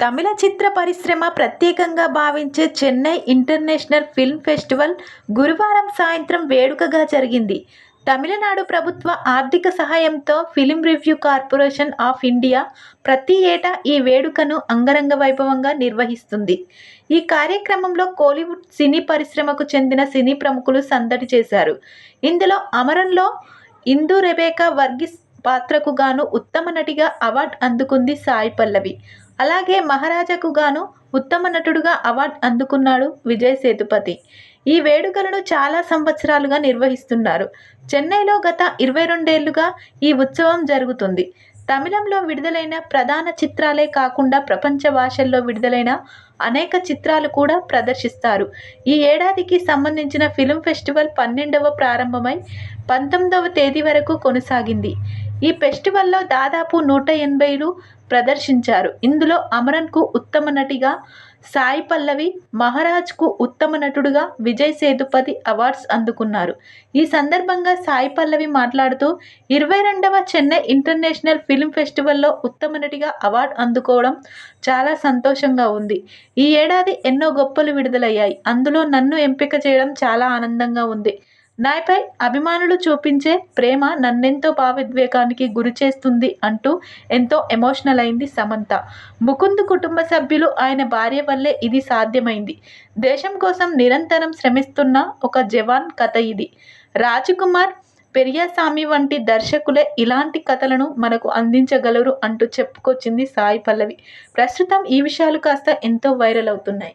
తమిళ చిత్ర పరిశ్రమ ప్రత్యేకంగా భావించే చెన్నై ఇంటర్నేషనల్ ఫిల్మ్ ఫెస్టివల్ గురువారం సాయంత్రం వేడుకగా జరిగింది. తమిళనాడు ప్రభుత్వ ఆర్థిక సహాయంతో film review corporation of India ప్రతి ఏటా ఈ వేడుకను అంగరంగ వైభవంగా నిర్వహిస్తుంది. ఈ కార్యక్రమంలో కోలీవుడ్ సినీ పరిశ్రమకు చెందిన సినీ ప్రముఖులు సందడి చేశారు. ఇందులో అమరంలో ఇందు రెబేకా వర్గీస్ పాత్రకు గాను ఉత్తమ నటిగా అవార్డు అందుకుంది సాయి పల్లవి. అలాగే మహారాజాకు గాను ఉత్తమ నటుడుగా అవార్డు అందుకున్నాడు విజయ్ సేతుపతి. ఈ వేడుకలను చాలా సంవత్సరాలుగా నిర్వహిస్తున్నారు. చెన్నైలో గత ఇరవై రెండేళ్ళుగా ఈ ఉత్సవం జరుగుతుంది. తమిళంలో విడుదలైన ప్రధాన చిత్రాలే కాకుండా ప్రపంచ భాషల్లో విడుదలైన అనేక చిత్రాలు కూడా ప్రదర్శిస్తారు. ఈ ఏడాదికి సంబంధించిన ఫిల్మ్ ఫెస్టివల్ పన్నెండవ ప్రారంభమై పంతొమ్మిదవ తేదీ వరకు కొనసాగింది. ఈ ఫెస్టివల్లో దాదాపు నూట ఎనభైలు ప్రదర్శించారు. ఇందులో అమరన్కు ఉత్తమ నటిగా సాయి పల్లవి మహారాజ్కు ఉత్తమ నటుడుగా విజయ్ సేతుపతి అవార్డ్స్ అందుకున్నారు. ఈ సందర్భంగా సాయి పల్లవి మాట్లాడుతూ ఇరవై రెండవ చెన్నై ఇంటర్నేషనల్ ఫిల్మ్ ఫెస్టివల్లో ఉత్తమ నటిగా అవార్డు అందుకోవడం చాలా సంతోషంగా ఉంది. ఈ ఏడాది ఎన్నో గొప్పలు విడుదలయ్యాయి. అందులో నన్ను ఎంపిక చేయడం చాలా ఆనందంగా ఉంది. నాపై అభిమానులు చూపించే ప్రేమ నన్నెంతో భావోద్వేగానికి గురి చేస్తుంది అంటూ ఎంతో ఎమోషనల్ అయింది సమంత. ముకుంద్ కుటుంబ సభ్యులు ఆయన భార్య వల్లే ఇది సాధ్యమైంది. దేశం కోసం నిరంతరం శ్రమిస్తున్న ఒక జవాన్ కథ ఇది. రాజకుమార్ పెరియాసామి వంటి దర్శకులే ఇలాంటి కథలను మనకు అందించగలరు అంటూ చెప్పుకొచ్చింది సాయి పల్లవి. ప్రస్తుతం ఈ విషయాలు కాస్త ఎంతో వైరల్ అవుతున్నాయి.